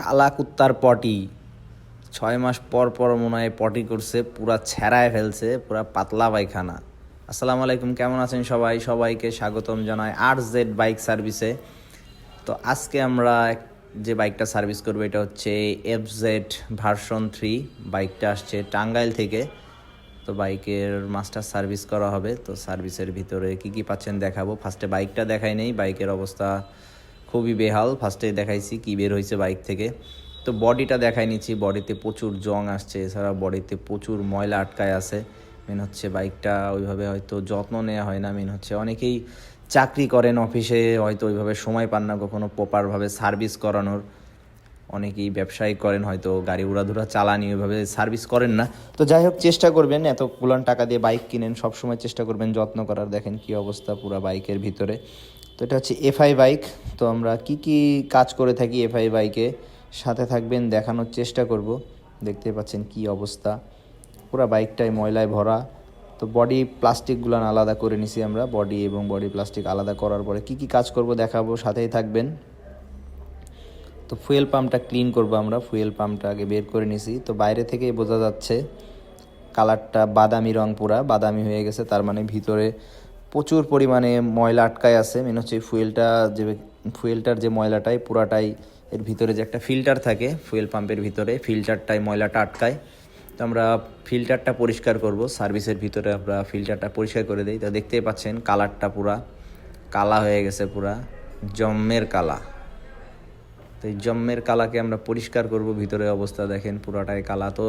কালা কুত্তার পটি। ছয় মাস পর পর মনে হয় পটি করছে, পুরা ছেঁড়ায় ফেলছে, পুরা পাতলা পায়খানা। আসসালামু আলাইকুম, কেমন আছেন সবাই? সবাইকে স্বাগতম জানাই আর জেড বাইক সার্ভিসে। তো আজকে আমরা যে বাইকটা সার্ভিস করব, এটা হচ্ছে এফ জেড ভার্সন থ্রি। বাইকটা আসছে টাঙ্গাইল থেকে। তো বাইকের মাস্টার সার্ভিস করা হবে। তো সার্ভিসের ভিতরে কি কি পাচ্ছেন দেখাবো। ফার্স্টে বাইকটা দেখাই নেই, বাইকের অবস্থা খুবই বেহাল। ফার্স্টে দেখাইছি কি বের হয়েছে বাইক থেকে। তো বডিটা দেখাই নিচ্ছি। বডিতে প্রচুর জং আসছে। এছাড়া বডিতে প্রচুর ময়লা আটকায় আছে। মেন হচ্ছে বাইকটা ওইভাবে হয়তো যত্ন নেওয়া হয় না। মেন হচ্ছে অনেকেই চাকরি করেন অফিসে, হয়তো ওইভাবে সময় পান না কখনো প্রপারভাবে সার্ভিস করানোর। অনেকেই ব্যবসায়ী করেন, হয়তো গাড়ি উড়াধুরা চালানি ওইভাবে সার্ভিস করেন না। তো যাই হোক, চেষ্টা করবেন। এতগুলান টাকা দিয়ে বাইক কিনেন, সবসময় চেষ্টা করবেন যত্ন করার। দেখেন কি অবস্থা পুরো বাইকের ভিতরে। তো এটা হচ্ছে এফআই বাইক। তো আমরা কি কি কাজ করে থাকি এফআই বাইকে, সাথে থাকবেন, দেখানোর চেষ্টা করব। দেখতে পাচ্ছেন কি অবস্থা। পুরো বাইকটাই ময়লায় ভরা। তো বডি প্লাস্টিকগুলো আলাদা করে নিছি আমরা, বডি এবং বডি প্লাস্টিক আলাদা করার পরে কি কি কাজ করব দেখাবো, সাথেই থাকবেন। তো ফুয়েল পাম্পটা ক্লিন করব আমরা, ফুয়েল পাম্পটা আগে বের করে নিছি। তো বাইরে থেকেই বোঝা যাচ্ছে, কালারটা বাদামি রং পুরা, বাদামি হয়ে গেছে, তার মানে ভিতরে প্রচুর পরিমাণে ময়লা আটকায় আছে। মেন হচ্ছে ফুয়েলটা যে ফুয়েলটার যে ময়লাটাই, পুরাটাই এর ভিতরে যে একটা ফিল্টার থাকে ফুয়েল পাম্পের ভিতরে ফিল্টারটাই ময়লাটা আটকায়। তো আমরা ফিল্টারটা পরিষ্কার করব সার্ভিসের ভিতরে আমরা ফিল্টারটা পরিষ্কার করে দিই। তো দেখতেই পাচ্ছেন কালারটা পুরা, কালা হয়ে গেছে পুরা জম্মের কালা। এই জম্মের কালাকে আমরা পরিষ্কার করব, ভিতরে অবস্থা দেখেন পুরোটাই কালা। তো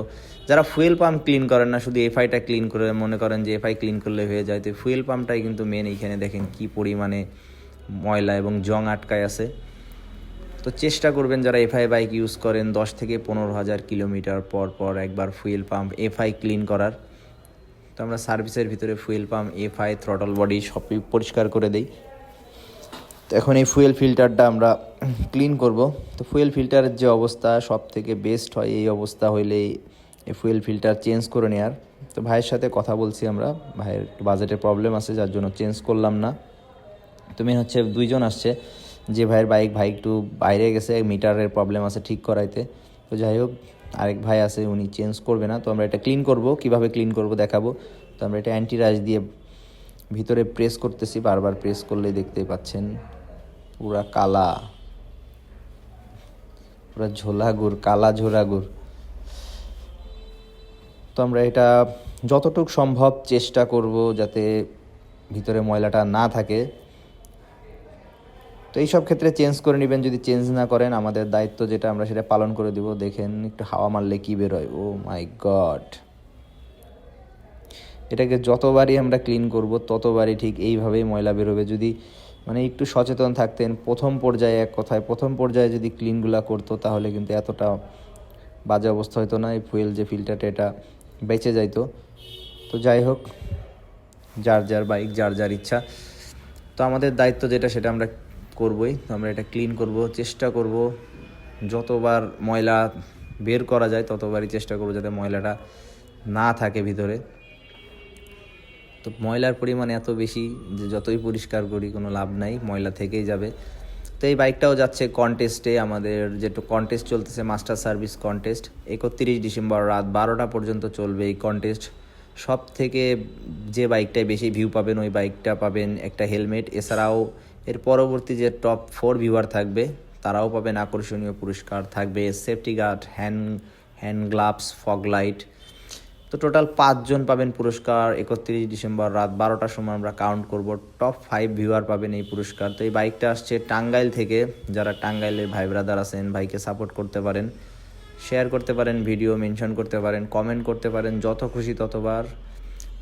যারা ফুয়েল পাম্প ক্লিন করেন না, শুধু এফআইটা ক্লিন করে মনে করেন যে এফআই ক্লিন করলে হয়ে যায়। তো ফুয়েল পাম্পটাই কিন্তু মেন এইখানে দেখেন কি পরিমাণে ময়লা এবং জং আটকায় আছে। তো চেষ্টা করবেন যারা এফআই বাইক ইউজ করেন, দশ থেকে পনেরো হাজার কিলোমিটার পর পর একবার ফুয়েল পাম্প এফআই ক্লিন করার। তো আমরা সার্ভিসের ভিতরে fuel pump FI throttle body সবই পরিষ্কার করে দিই। তো এখন এই ফুয়েল ফিল্টারটা আমরা ক্লিন করব। তো ফুয়েল ফিল্টারের যে অবস্থা সব থেকে বেস্ট হয়, এই অবস্থা হইলেই এই ফুয়েল ফিল্টার চেঞ্জ করে নেওয়ার তো ভাইয়ের সাথে কথা বলছি আমরা। ভাইয়ের একটু বাজেটের প্রবলেম আছে, যার জন্য চেঞ্জ করলাম না। তো মেন হচ্ছে দুইজন আসছে, যে ভাইয়ের বাইক ভাই একটু বাইরে গেছে, মিটারের প্রবলেম আছে ঠিক করাইতে। তো যাই হোক, আরেক ভাই আছে, উনি চেঞ্জ করবে না। তো আমরা এটা ক্লিন করব। কীভাবে ক্লিন করব দেখাবো। তো আমরা এটা অ্যান্টি রাশ দিয়ে ভিতরে প্রেস করতেছি, বারবার প্রেস করলে দেখতেই পাচ্ছেন। পুরা কালা। পুরা ঝোলা গুড় কালা ঝোলা গুড় তো আমরা এটা যতটুকু সম্ভব চেষ্টা করব যাতে ভিতরে ময়লাটা না থাকে। তো এইসব ক্ষেত্রে চেঞ্জ করে নেবেন, যদি চেঞ্জ না করেন, আমাদের দায়িত্ব যেটা আমরা সেটা পালন করে দিব। দেখেন একটু হাওয়া মারলে কী বেরোয় ও মাই গড এটাকে যতবারই আমরা ক্লিন করব, ততবারই ঠিক এইভাবেই ময়লা বেরোবে। যদি মানে একটু সচেতন থাকতেন। প্রথম পর্যায়ে এক কথায়, প্রথম পর্যায়ে যদি ক্লিনগুলা করতো তাহলে কিন্তু এতটা বাজে অবস্থা হতো না, এই ফুয়েল যে ফিল্টারটা এটা বেঁচে যাইতো। তো যাই হোক, যার যার বাইক যার যার ইচ্ছা। তো আমাদের দায়িত্ব যেটা সেটা আমরা করবই। তো আমরা এটা ক্লিন করব, চেষ্টা করব। যতবার ময়লা বের করা যায় ততবারই চেষ্টা করব যাতে ময়লাটা না থাকে ভিতরে। তো ময়লার পরিমাণ এত বেশি যে যতই পরিষ্কার করি, কোনো লাভ নাই, ময়লা থেকেই যাবে। তো এই বাইকটাও যাচ্ছে কন্টেস্টে আমাদের যেটা কন্টেস্ট চলতেছে মাস্টার সার্ভিস কন্টেস্ট একত্রিশ ডিসেম্বর রাত বারোটা পর্যন্ত চলবে এই কন্টেস্ট সব থেকে যে বাইকটায় বেশি ভিউ পাবেন, ওই বাইকটা পাবেন একটা হেলমেট এছাড়াও এর পরবর্তী যে টপ ফোর ভিউয়ার থাকবে, তারাও পাবেন আকর্ষণীয় পুরস্কার। থাকবে safety guard hand hand gloves fog light তো টোটাল পাঁচজন পাবেন পুরস্কার। একত্রিশ ডিসেম্বর রাত বারোটার সময় আমরা কাউন্ট করব। টপ ফাইভ ভিউয়ার পাবেন এই পুরস্কার। তো এই বাইকটা আসছে টাঙ্গাইল থেকে। যারা টাঙ্গাইলের ভাই ব্রাদার আছেন, ভাইকে সাপোর্ট করতে পারেন শেয়ার করতে পারেন ভিডিও মেনশন করতে পারেন কমেন্ট করতে পারেন, যত খুশি ততবার।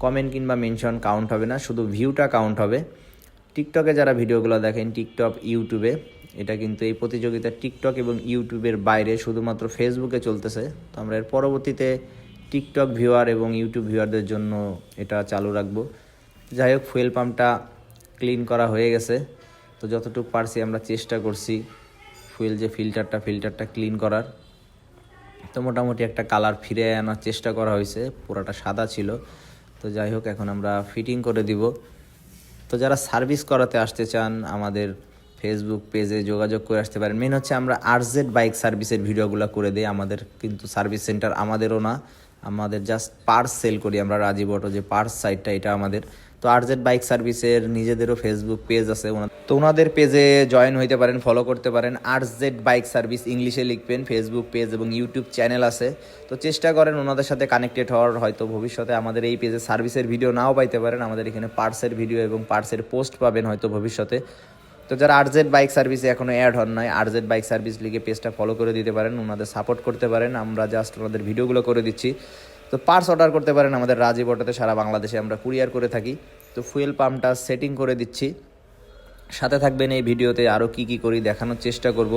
কমেন্ট কিংবা মেনশন কাউন্ট হবে না, শুধু ভিউটা কাউন্ট হবে। টিকটকে যারা ভিডিওগুলো দেখেন টিকটক ইউটিউবে এটা কিন্তু এই প্রতিযোগিতা টিকটক এবং ইউটিউবের বাইরে শুধুমাত্র ফেসবুকে চলতেছে। তো আমরা এর পরবর্তীতে টিকটক ভিউয়ার এবং ইউটিউব ভিউয়ারদের জন্য এটা চালু রাখব। যাই হোক, ফুয়েল পাম্পটা ক্লিন করা হয়ে গেছে। তো যতটুকু পারছি আমরা চেষ্টা করছি ফুয়েল যে ফিল্টারটা ফিল্টারটা ক্লিন করার। তো মোটামুটি একটা কালার ফিরে আনার চেষ্টা করা হয়েছে, পুরোটা সাদা ছিল। তো যাই হোক, এখন আমরা ফিটিং করে দিব। তো যারা সার্ভিস করাতে আসতে চান, আমাদের ফেসবুক পেজে যোগাযোগ করে আসতে পারেন। মেন হচ্ছে আমরা আরজেড বাইক সার্ভিসের ভিডিওগুলো করে দিই। আমাদের কিন্তু সার্ভিস সেন্টার আমাদেরও না। আমাদের জাস্ট পার্স সেল করি, আমরা রাজীব অটো যে পার্স সাইটটা এটা আমাদের। তো আরজেড বাইক সার্ভিসের নিজেদেরও ফেসবুক পেজ আছে তো ওনাদের পেজে জয়েন হইতে পারেন ফলো করতে পারেন। আরজেড বাইক সার্ভিস ইংলিশে লিখবেন ফেসবুক পেজ এবং ইউটিউব চ্যানেল আছে। তো চেষ্টা করেন ওনাদের সাথে কানেক্টেড হওয়ার, হয়তো ভবিষ্যতে আমাদের এই পেজে সার্ভিসের ভিডিও নাও পাইতে পারেন। আমাদের এখানে পার্সের ভিডিও এবং পার্সের পোস্ট পাবেন হয়তো ভবিষ্যতে। তো যারা আরজেড বাইক সার্ভিসে এখনও অ্যাড হন নাই, আরজেড বাইক সার্ভিস লিগে পেজটা ফলো করে দিতে পারেন, ওনাদের সাপোর্ট করতে পারেন। আমরা জাস্ট ওনাদের ভিডিওগুলো করে দিচ্ছি। তো পার্স অর্ডার করতে পারেন আমাদের রাজীব অটোতে, সারা বাংলাদেশে আমরা কুরিয়ার করে থাকি। তো ফুয়েল পাম্পটা সেটিং করে দিচ্ছি। সাথে থাকবেন এই ভিডিওতে আরও কি কি করি দেখানোর চেষ্টা করব।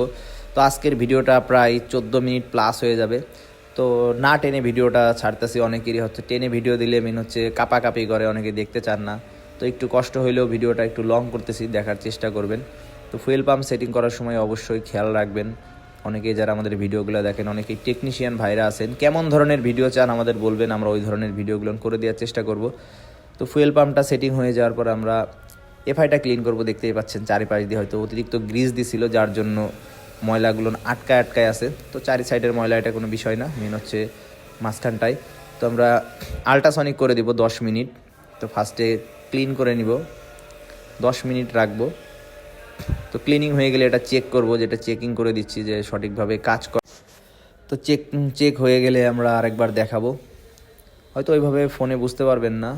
তো আজকের ভিডিওটা প্রায় চোদ্দ মিনিট প্লাস হয়ে যাবে। তো না টেনে ভিডিওটা ছাড়তেছি, অনেকেরই হচ্ছে টেনে ভিডিও দিলে মেন হচ্ছে কাপাকাপি করে, অনেকে দেখতে চান না। তো একটু কষ্ট হইলেও ভিডিওটা একটু লং করতেছি, দেখার চেষ্টা করবেন। তো ফুয়েল পাম্প সেটিং করার সময় অবশ্যই খেয়াল রাখবেন। অনেকেই যারা আমাদের ভিডিওগুলো দেখেন, অনেকেই টেকনিশিয়ান ভাইরা আছেন, কেমন ধরনের ভিডিও চান আমাদের বলবেন, আমরা ওই ধরনের ভিডিওগুলো করে দেওয়ার চেষ্টা করব। তো ফুয়েল পাম্পটা সেটিং হয়ে যাওয়ার পর আমরা এফআইটা ক্লিন করব, দেখতেই পাচ্ছেন চারিপাশ দিয়ে হয়তো অতিরিক্ত গ্রিজ দিছিল, যার জন্য ময়লাগুলো আটকায় আটকায় আছে। তো চারি সাইডের ময়লা এটা কোনো বিষয় না মেন হচ্ছে মাঝখানটায়। তো আমরা আল্ট্রাসনিক করে দিব দশ মিনিট। তো ফার্স্টে ক্লিন করে নিব। দশ মিনিট রাখব। তো ক্লিনিং হয়ে গেলে এটা চেক করব, যেটা চেকিং করে দিচ্ছি যে সঠিকভাবে কাজ কর তো চেক চেক হয়ে গেলে আমরা আরেকবার দেখাবো। হয়তো ওইভাবে ফোনে বুঝতে পারবেন না।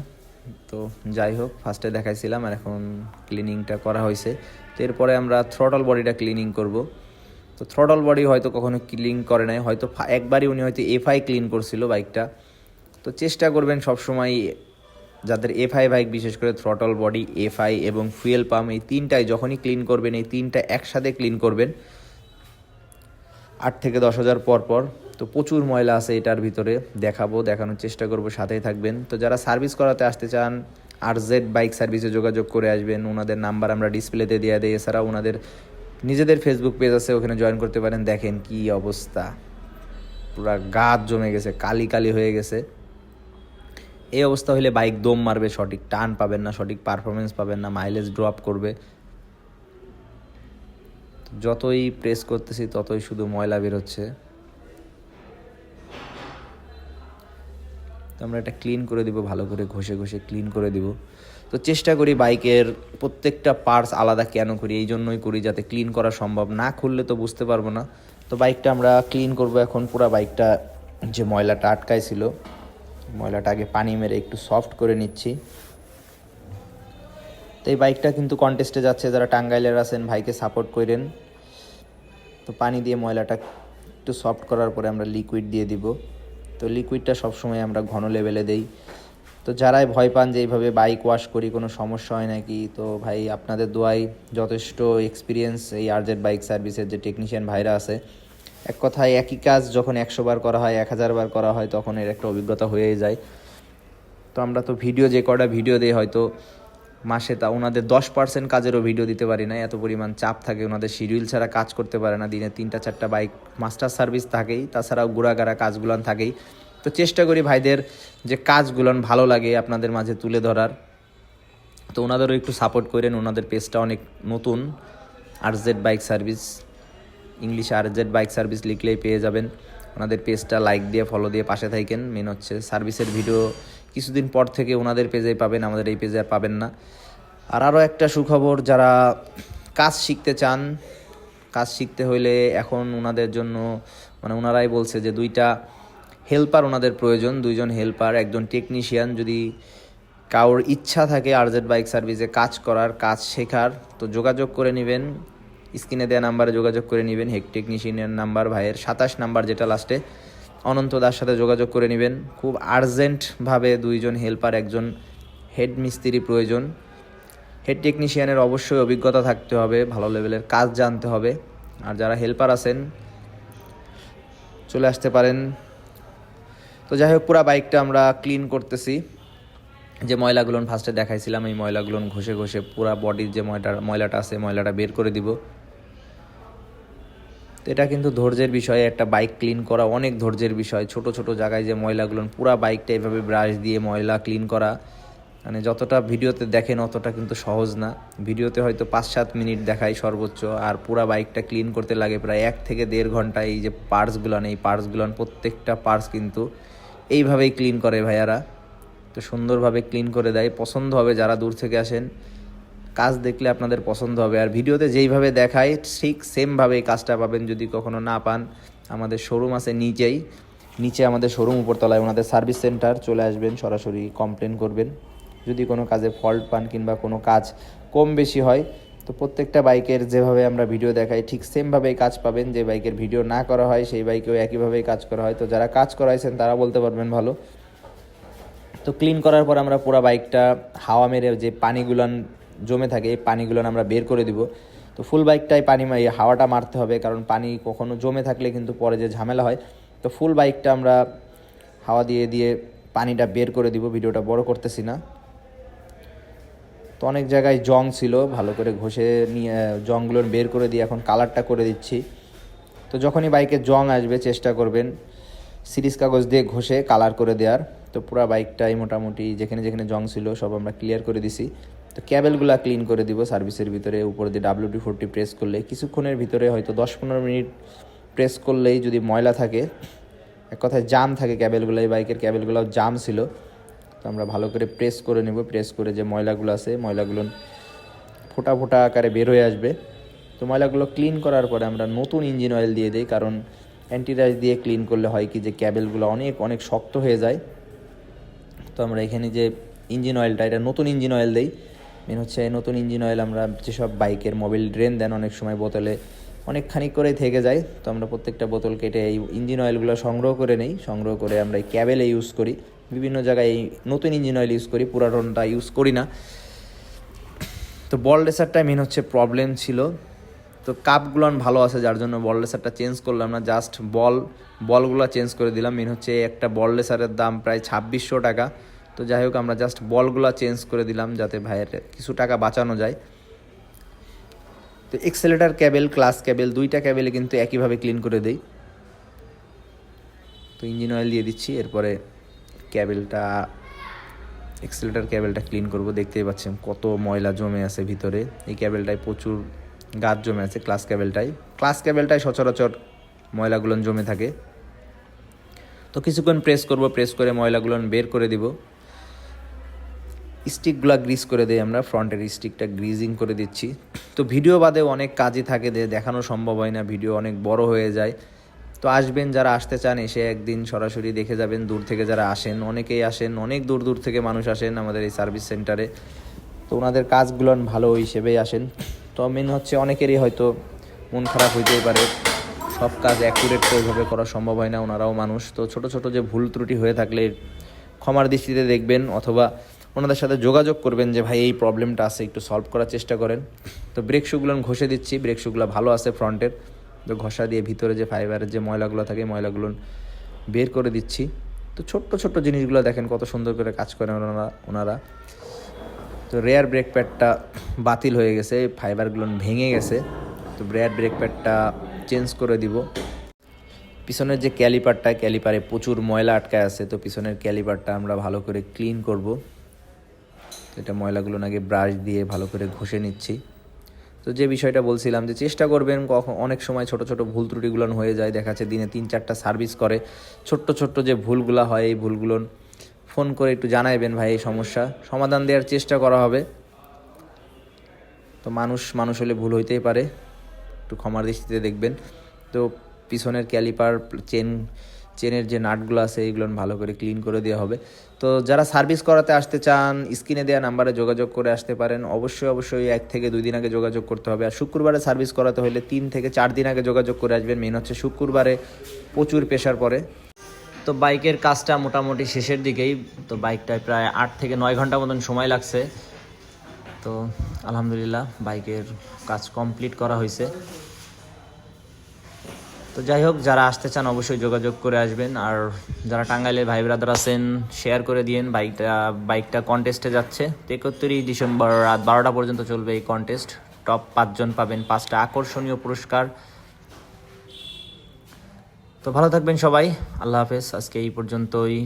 তো যাই হোক ফার্স্টে দেখাইছিলাম, আর এখন ক্লিনিংটা করা হয়েছে। তো এরপরে আমরা থ্রটল বডিটা ক্লিনিং করব। তো থ্রটল বডি হয়তো কখনো ক্লিন করে নাই, হয়তো একবারই উনি হয়তো এফআই ক্লিন করছিল বাইকটা তো চেষ্টা করবেন সবসময় যাদের এফআই বাইক বিশেষ করে থ্রটল বডি এফআই এবং ফুয়েল পাম্প এই তিনটাই যখনই ক্লিন করবেন, এই তিনটা একসাথে ক্লিন করবেন, আট থেকে দশ হাজার পর পর, তো প্রচুর ময়লা আছে এটার ভিতরে, দেখাবো, দেখানোর চেষ্টা করব, সাথেই থাকবেন। তো যারা সার্ভিস করাতে আসতে চান আর জেড বাইক সার্ভিসে যোগাযোগ করে আসবেন, ওনাদের নাম্বার আমরা ডিসপ্লেতে দিয়ে দিই, এছাড়াও ওনাদের নিজেদের ফেসবুক পেজ আছে, ওখানে জয়েন করতে পারেন, দেখেন কি অবস্থা। পুরা গাছ জমে গেছে, কালি কালি হয়ে গেছে। এই অবস্থা হলে বাইক দম মারবে, সঠিক টান পাবেন না, সঠিক পারফরমেন্স পাবেন না মাইলেজ ড্রপ করবে। যতই প্রেস করতেছি, ততই শুধু ময়লা বেরোচ্ছে। তো আমরা এটা ক্লিন করে দিব, ভালো করে ঘষে ঘষে ক্লিন করে দিব। তো চেষ্টা করি বাইকের প্রত্যেকটা পার্টস আলাদা কেন করি, এই জন্যই করি যাতে ক্লিন করা সম্ভব। না খুললে তো বুঝতে পারব না। তো বাইকটা আমরা ক্লিন করব এখন, পুরো বাইকটা যে ময়লাটা আটকায় ছিল ময়লাটা আগে পানি মেরে একটু সফট করে নিচ্ছি। তো এই বাইকটা কিন্তু কন্টেস্টে যাচ্ছে, যারা টাঙ্গাইলের আছেন, ভাইকে সাপোর্ট করেন। তো পানি দিয়ে ময়লাটা একটু সফট করার পরে আমরা লিকুইড দিয়ে দিব। তো লিকুইডটা সবসময় আমরা ঘন লেভেলে দেই। তো যারাই ভয় পান যে এইভাবে বাইক ওয়াশ করি, কোনো সমস্যা হয় নাকি, তো ভাই আপনাদের দোয়াই যথেষ্ট এক্সপিরিয়েন্স এই আরজেড বাইক সার্ভিসের যে টেকনিশিয়ান ভাইরা আছে এক কথায় একই কাজ যখন একশো বার করা হয়, এক হাজার বার করা হয়, তখন এর একটা অভিজ্ঞতা হয়েই যায়। তো আমরা তো ভিডিও যে কটা ভিডিও দিই, হয়তো মাসে তা ওনাদের দশ পার্সেন্ট কাজেরও ভিডিও দিতে পারি না। এত পরিমাণ চাপ থাকে, ওনাদের শিডিউল ছাড়া কাজ করতে পারে না। দিনে তিনটা, চারটা বাইক মাস্টার সার্ভিস থাকেই, তাছাড়াও গুড়াগাড়া কাজগুলান থাকেই। তো চেষ্টা করি ভাইদের যে কাজগুলান ভালো লাগে আপনাদের মাঝে তুলে ধরার। তো ওনাদেরও একটু সাপোর্ট করেন, ওনাদের পেজটা অনেক নতুন। আর জেড বাইক সার্ভিস ইংলিশে আর জেড বাইক সার্ভিস লিখলেই পেয়ে যাবেন। ওনাদের পেজটা লাইক দিয়ে ফলো দিয়ে পাশে থাকেন। মেন হচ্ছে সার্ভিসের ভিডিও কিছুদিন পর থেকে ওনাদের পেজে পাবেন। আমাদের এই পেজে আর পাবেন না। আর আরও একটা সুখবর, যারা কাজ শিখতে চান, কাজ শিখতে হইলে এখন ওনাদের জন্য মানে ওনারাই বলছে যে দুইটা হেল্পার ওনাদের প্রয়োজন। দুইজন হেল্পার একজন টেকনিশিয়ান যদি কারোর ইচ্ছা থাকে আরজেড বাইক সার্ভিসে কাজ করার, কাজ শেখার, তো যোগাযোগ করে নেবেন। স্ক্রিনে দেওয়া নাম্বারে যোগাযোগ করে নেবেন। হেক টেকনিশিয়ানের নাম্বার, ভাইয়ের সাতাশ নাম্বার যেটা লাস্টে অনন্ত দার সাথে যোগাযোগ করে নেবেন। খুব আর্জেন্টভাবে দুইজন হেল্পার একজন হেড মিস্ত্রি প্রয়োজন। হেড টেকনিশিয়ানের অবশ্যই অভিজ্ঞতা থাকতে হবে, ভালো লেভেলের কাজ জানতে হবে। আর যারা হেল্পার আছেন, চলে আসতে পারেন। তো যাই হোক, পুরা বাইকটা আমরা ক্লিন করতেছি। যে ময়লাগুলো ফার্স্টে দেখাইছিলাম, এই ময়লাগুলো ঘষে ঘষে পুরা বডির যে ময়লা ময়লাটা আছে, ময়লাটা বের করে দিব। তো এটা কিন্তু ধৈর্যের বিষয়, একটা বাইক ক্লিন করা অনেক ধৈর্যের বিষয়। ছোট ছোট জায়গায় যে ময়লাগুলো, পুরা বাইকটা এভাবে ব্রাশ দিয়ে ময়লা ক্লিন করা। মানে যতটা ভিডিওতে দেখেন অতটা কিন্তু সহজ না। ভিডিওতে হয়তো পাঁচ সাত মিনিট দেখায় সর্বোচ্চ, আর পুরা বাইকটা ক্লিন করতে লাগে প্রায় এক থেকে দেড় ঘণ্টা এই যে পার্টসগুলান এই পার্টসগুলান প্রত্যেকটা পার্টস কিন্তু এইভাবেই ক্লিন করে ভাইয়ারা। তো সুন্দরভাবে ক্লিন করে দেয়। পছন্দ হবে যারা দূর থেকে আসেন। কাজ দেখলে আপনাদের পছন্দ হবে। আর ভিডিওতে যেইভাবে দেখায় ঠিক সেমভাবে কাজটা পাবেন যদি কখনো না পান। আমাদের শোরুম আছে নিচেই। নিচে আমাদের শোরুম উপরতলায় ওনাদের সার্ভিস সেন্টার চলে আসবেন, সরাসরি কমপ্লেন করবেন। যদি কোনো কাজে ফল্ট পান কিংবা কোনো কাজ কম বেশি হয়, তো প্রত্যেকটা বাইকের যেভাবে আমরা ভিডিও দেখাই, ঠিক সেমভাবেই কাজ পাবেন। যে বাইকের ভিডিও না করা হয়, সেই বাইকেও একইভাবেই কাজ করা হয়। তো যারা কাজ করাইছেন, তারা বলতে পারবেন ভালো। তো ক্লিন করার পর আমরা পুরো বাইকটা হাওয়া মেরে যে পানিগুলান জমে থাকে, এই পানিগুলো আমরা বের করে দিব। তো ফুল বাইকটাই পানি হাওয়াটা মারতে হবে, কারণ পানি কখনো জমে থাকলে কিন্তু পরে যে ঝামেলা হয়। তো ফুল বাইকটা আমরা হাওয়া দিয়ে দিয়ে পানিটা বের করে দিব, ভিডিওটা বড় করতেছি না। তো অনেক জায়গায় জং ছিল, ভালো করে ঘষে নিয়ে জংগুলো বের করে দিয়ে এখন কালারটা করে দিচ্ছি। তো যখনই বাইকে জং আসবে, চেষ্টা করবেন সিরিজ কাগজ দিয়ে ঘষে কালার করে দেওয়ার। তো পুরো বাইকটাই মোটামুটি যেখানে যেখানে জং ছিল, সব আমরা ক্লিয়ার করে দিছি। তো ক্যাবেলগুলো ক্লিন করে দিব সার্ভিসের ভিতরে, উপর দিয়ে ডাব্লিউটি ফোরটি প্রেস করলে, কিছুক্ষণের ভিতরে হয়তো দশ পনেরো মিনিট প্রেস করলেই যদি ময়লা থাকে, এক কথায় জাম থাকে ক্যাবেলগুলো, এই বাইকের ক্যাবেলগুলো জাম ছিল, তো আমরা ভালো করে প্রেস করে নেব প্রেস করে যে ময়লাগুলো আছে, ময়লাগুলো ফোটা ফোটা আকারে বের হয়ে আসবে। তো ময়লাগুলো ক্লিন করার পরে আমরা নতুন ইঞ্জিন অয়েল দিয়ে দিই, কারণ অ্যান্টিরাইজ দিয়ে ক্লিন করলে হয় কি যে ক্যাবেলগুলো অনেক অনেক শক্ত হয়ে যায়। তো আমরা এখানে যে ইঞ্জিন অয়েলটা এটা নতুন ইঞ্জিন অয়েল দেই। মেন হচ্ছে নতুন ইঞ্জিন অয়েল আমরা যেসব বাইকের মোবিল ড্রেন দেন অনেক সময় বোতলে অনেকখানি করেই থেকে যায়। তো আমরা প্রত্যেকটা বোতল কেটে এই ইঞ্জিন অয়েলগুলো সংগ্রহ করে নেই। সংগ্রহ করে আমরা এই ক্যাবেলে ইউজ করি। বিভিন্ন জায়গায় এই নতুন ইঞ্জিন অয়েল ইউজ করি, পুরাতনটা ইউজ করি না। তো বল রেসারটা মেন হচ্ছে প্রবলেম ছিল। তো কাপগুলো ভালো আছে, যার জন্য বল রেসারটা চেঞ্জ করলাম না জাস্ট বল বলগুলো চেঞ্জ করে দিলাম। মেন হচ্ছে একটা বল রেসারের দাম প্রায় ছাব্বিশশো টাকা। তো যাই হোক, আমরা জাস্ট বলগুলো চেঞ্জ করে দিলাম যাতে ভাইয়ের কিছু টাকা বাঁচানো যায়। তো এক্সেলেটার ক্যাবেল ক্লাস ক্যাবেল দুইটা ক্যাবেলে কিন্তু একইভাবে ক্লিন করে দেই। তো ইঞ্জিন অয়েল দিয়ে দিচ্ছি, এরপরে ক্যাবেলটা এক্সেলেটার ক্যাবেলটা ক্লিন করব। দেখতেই পাচ্ছেন কত ময়লা জমে আছে ভিতরে। এই ক্যাবেলটায় প্রচুর গাছ জমে আছে ক্লাস ক্যাবেলটায় ক্লাস ক্যাবেলটায় সচরাচর ময়লাগুলো জমে থাকে। তো কিছুক্ষণ প্রেস করব প্রেস করে ময়লাগুলো বের করে দিব। স্টিকগুলো গ্রিস করে দিই আমরা, ফ্রন্টের স্টিকটা গ্রিজিং করে দিচ্ছি। তো ভিডিও বাদে অনেক কাজই থাকে যে দেখানো সম্ভব হয় না, ভিডিও অনেক বড় হয়ে যায়। তো আসবেন যারা আসতে চান, এসে একদিন সরাসরি দেখে যাবেন, দূর থেকে যারা আসেন, অনেকেই আসেন, অনেক দূর দূর থেকে মানুষ আসেন আমাদের এই সার্ভিস সেন্টারে তো ওনাদের কাজগুলো ভালো হিসেবেই আসেন। তো মেন হচ্ছে অনেকেরই হয়তো মন খারাপ হইতেই পারে। সব কাজ অ্যাকুরেট ওইভাবে করা সম্ভব হয় না, ওনারাও মানুষ। তো ছোট ছোট যে ভুল ত্রুটি হয়ে থাকলে ক্ষমার দৃষ্টিতে দেখবেন, অথবা ওনাদের সাথে যোগাযোগ করবেন যে, ভাই, এই প্রবলেমটা আছে, একটু সলভ করার চেষ্টা করেন। তো ব্রেক শুগুলো ঘষে দিচ্ছি। ব্রেক শুগুলো ভালো আছে ফ্রন্টের তো ঘষা দিয়ে ভিতরে যে ফাইবারের যে ময়লাগুলো থাকে ময়লাগুলো বের করে দিচ্ছি। তো ছোট্ট ছোট্ট জিনিসগুলো দেখেন কত সুন্দর করে কাজ করেন ওনারা ওনারা। তো রেয়ার ব্রেক প্যাডটা বাতিল হয়ে গেছে ফাইবারগুলো ভেঙে গেছে। তো রেয়ার ব্রেক প্যাডটা চেঞ্জ করে দিব। পিছনের যে ক্যালিপারটা ক্যালিপারে প্রচুর ময়লা আটকায় আছে, তো পিছনের ক্যালিপারটা আমরা ভালো করে ক্লিন করব। এটা ময়লাগুলো নাকি ব্রাশ দিয়ে ভালো করে ঘষে নিচ্ছি। তো যে বিষয়টা বলছিলাম যে চেষ্টা করবেন কখন অনেক সময় ছোট ছোট ভুল ত্রুটিগুলো হয়ে যায়, দেখা যাচ্ছে দিনে তিন চারটা সার্ভিস করে। ছোট্ট ছোট্ট যে ভুলগুলো হয় এই ভুলগুলো ফোন করে একটু জানাইবেন ভাই এই সমস্যা। সমাধান দেওয়ার চেষ্টা করা হবে। তো মানুষ মানুষ হলে ভুল হইতেই পারে। একটু ক্ষমার দৃষ্টিতে দেখবেন। তো পিছনের ক্যালিপার চেন চেনের যে নাটগুলো আছে এইগুলো ভালো করে ক্লিন করে দেওয়া হবে। তো যারা সার্ভিস করাতে আসতে চান, স্ক্রিনে দেওয়া নাম্বারে যোগাযোগ করে আসতে পারেন। অবশ্যই অবশ্যই এক থেকে দুই দিন আগে যোগাযোগ করতে হবে। আর শুক্রবারে সার্ভিস করাতে হলে তিন থেকে চার দিন আগে যোগাযোগ করে আসবেন। মেন হচ্ছে শুক্রবারে প্রচুর প্রেশার পড়ে। তো বাইকের কাজটা মোটামুটি শেষের দিকেই। তো বাইকটায় প্রায় আট থেকে নয় ঘণ্টা মতন সময় লাগছে। তো আলহামদুলিল্লাহ, বাইকের কাজ কমপ্লিট করা হয়েছে। তো যাই হোক, যারা আসতে চান অবশ্যই যোগাযোগ করে আসবেন। আর যারা টাঙ্গাইলের ভাই ব্রাদার আছেন শেয়ার করে দিয়েন। বাইকটা বাইকটা কন্টেস্টে যাচ্ছে। একত্রিশ ডিসেম্বর রাত বারোটা পর্যন্ত চলবে এই কন্টেস্ট টপ পাঁচজন পাবেন পাঁচটা আকর্ষণীয় পুরস্কার। তো ভালো থাকবেন সবাই। আল্লাহ হাফেজ। আজকে এই পর্যন্তই।